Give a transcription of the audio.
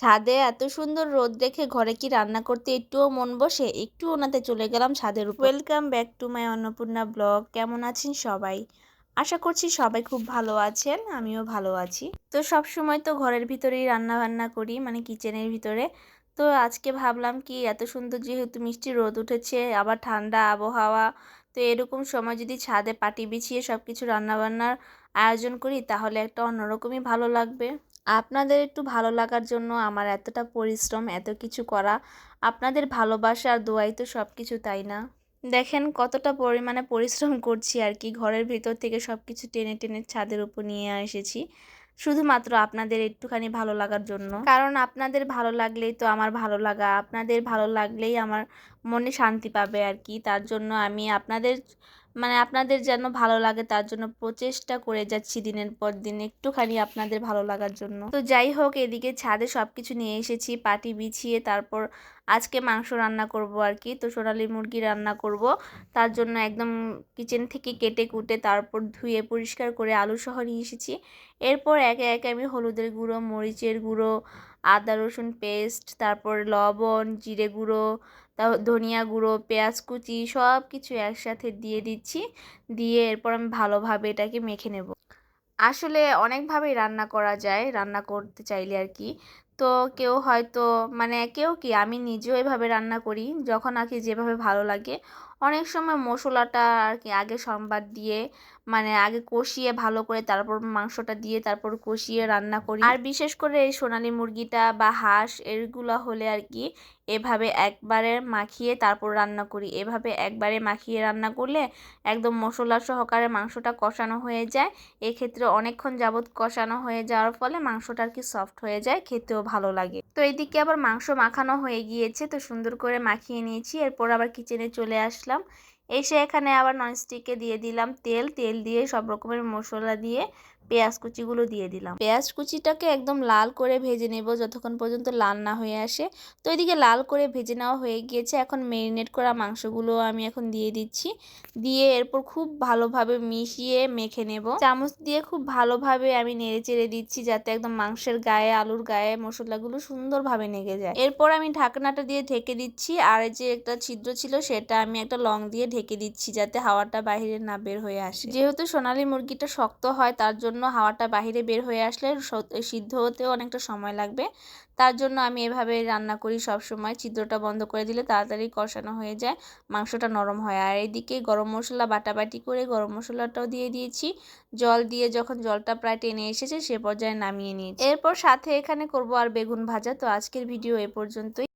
ছাদে এত সুন্দর রোদ দেখে ঘরে কি রান্না করতে একটুও মন বসে? একটু ওনাতে চলে গেলাম ছাদের উপর। Welcome back to my Annapurna blog কেমন আছেন সবাই? আশা করছি সবাই খুব ভালো আছেন, আমিও ভালো আছি। তো সব সময় তো ঘরের ভিতরেই রান্না বান্না করি মানে কিচেনের ভিতরে। তো আজকে ভাবলাম কি, এত সুন্দর যেহেতু মিষ্টি রোদ উঠেছে, আবার ঠান্ডা আবহাওয়া, তো এরকম সময় যদি ছাদে পাটি বিছিয়ে সব কিছু রান্নাবান্নার আয়োজন করি, তাহলে একটা অন্যরকমই ভালো লাগবে। আপনাদের একটু ভালো লাগার জন্য, আমার এতটা পরিশ্রম, এত কিছু করা, আপনাদের ভালোবাসা আর দোয়াই তো সব কিছু তাই না? দেখেন কতটা পরিমাণে পরিশ্রম করছি আর কি, ঘরের ভিতর থেকে সব কিছু টেনে টেনে ছাদের উপর নিয়ে এসেছি। শুধুমাত্র আপনাদের একটুখানি ভালো লাগার জন্য। কারণ আপনাদের ভালো লাগলেই তো আমার ভালো লাগা, আপনাদের ভালো লাগলেই আমার মনে শান্তি পাবে আর কি, তার জন্য আমি আপনাদের মানে আপনাদের যেন ভালো লাগে তার জন্য প্রচেষ্টা করে যাচ্ছি দিনের পর দিন একটুখানি আপনাদের ভালো লাগার জন্য। তো যাই হোক, এদিকে ছাদে সব কিছু নিয়ে এসেছি, পাটি বিছিয়ে তারপর আজকে মাংস রান্না করব আর কি তো সোনালি মুরগি রান্না করব। তার জন্য একদম কিচেন থেকে কেটে কুটে তারপর ধুয়ে পরিষ্কার করে আলু সহ নিয়ে এসেছি। এরপর একে একে আমি হলুদের গুঁড়ো, মরিচের গুঁড়ো, আদা রসুন পেস্ট, তারপর লবণ, জিরে গুঁড়ো ধনিয়া গুঁড়ো, পেঁয়াজ কুচি সব কিছু একসাথে দিয়ে দিচ্ছি। দিয়ে এরপর আমি ভালোভাবে এটাকে মেখে নেব। আসলে অনেকভাবেই রান্না করা যায়। রান্না করতে চাইলে আর কি। তো কেউ হয়তো মানে কেউ কি, আমি নিজেও এভাবে রান্না করি যখন আর কি যেভাবে ভালো লাগে। অনেক সময় মশলাটা আর কি আগে সম্বাদ দিয়ে মানে আগে কষিয়ে ভালো করে তারপর মাংসটা দিয়ে তারপর কষিয়ে রান্না করি। আর বিশেষ করে এই সোনালি মুরগিটা বা হাঁস এগুলো হলে আর কি এভাবে একবারে মাখিয়ে তারপর রান্না করি। এভাবে একবারে মাখিয়ে রান্না করলে একদম মশলা সহকারে মাংসটা কষানো হয়ে যায়। এক্ষেত্রে অনেকক্ষণ যাবৎ কষানো হয়ে যাওয়ার ফলে মাংসটা আর কি সফট হয়ে যায়, খেতেও ভালো লাগে। তো এদিকে আবার মাংস মাখানো হয়ে গিয়েছে, তো সুন্দর করে মাখিয়ে নিয়েছি। এরপর আবার কিচেনে চলে আসলাম। এসে এখানে আবার ননস্টিকে দিয়ে দিলাম তেল। তেল দিয়ে সব রকমের মশলা দিয়ে পেঁয়াজ কুচিগুলো দিয়ে দিলাম। পেঁয়াজ কুচিটাকে একদম লাল করে ভেজে নেব যতক্ষণ পর্যন্ত লাল না হয়ে আসে। তো এদিকে লাল করে ভেজে নেওয়া হয়ে গিয়েছে। এখন মেরিনেট করা মাংসগুলো আমি এখন দিয়ে দিচ্ছি। দিয়ে এরপর খুব ভালোভাবে মিশিয়ে মেখে নেব। চামচ দিয়ে খুব ভালোভাবে আমি নেড়ে চেড়ে দিচ্ছি যাতে একদম মাংসের গায়ে, আলুর গায়ে মশলাগুলো সুন্দরভাবে নেগে যায়। এরপর আমি ঢাকনাটা দিয়ে ঢেকে দিচ্ছি। আর যে একটা ছিদ্র ছিল সেটা আমি একটা লং দিয়ে ঢেকে দিচ্ছি যাতে হাওয়াটা বাইরে না বের হয়ে আসে। যেহেতু সোনালি মুরগিটা শক্ত হয় তার জন্য জন্য হাওয়াটা বাহিরে বের হয়ে আসলে সিদ্ধ হতেও অনেকটা সময় লাগবে। তার জন্য আমি এভাবে রান্না করি সব সময় ছিদ্রটা বন্ধ করে দিলে তাড়াতাড়ি কষানো হয়ে যায়, মাংসটা নরম হয়। আর এইদিকে গরম মশলা বাটাবাটি করে গরম মশলাটাও দিয়ে দিয়েছি। জল দিয়ে যখন জলটা প্রায় টেনে এসেছে সে পর্যায়ে নামিয়ে নিয়েছি। এরপর সাথে এখানে করব আর বেগুন ভাজা। তো আজকের ভিডিও এ পর্যন্তই।